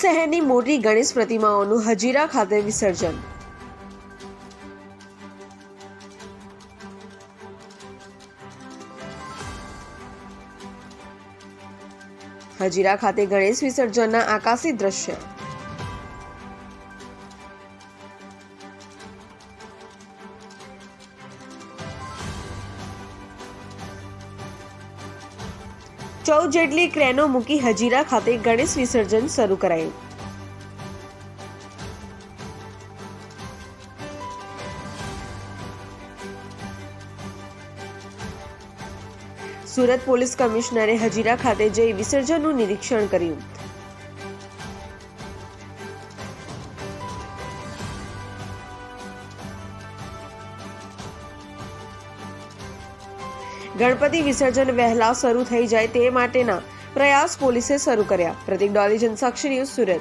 શહેરની મોટી ગણેશ પ્રતિમાઓનું હજીરા ખાતે વિસર્જન. હજીરા ખાતે ગણેશ વિસર્જનના આકાશી દ્રશ્ય. ચૌદ જેટલી ક્રેનો મૂકી હજીરા ખાતે ગણેશ વિસર્જન શરૂ કરાયું. સુરત પોલીસ કમિશનરે હજીરા ખાતે જઈ વિસર્જનનું નિરીક્ષણ કર્યું. ગણપતિ વિસર્જન વહેલા શરૂ થઈ જાય તે માટેના પ્રયાસ પોલીસે શરૂ કર્યા. પ્રતિક ડોલી જનસાક્ષી ન્યૂઝ સુરત.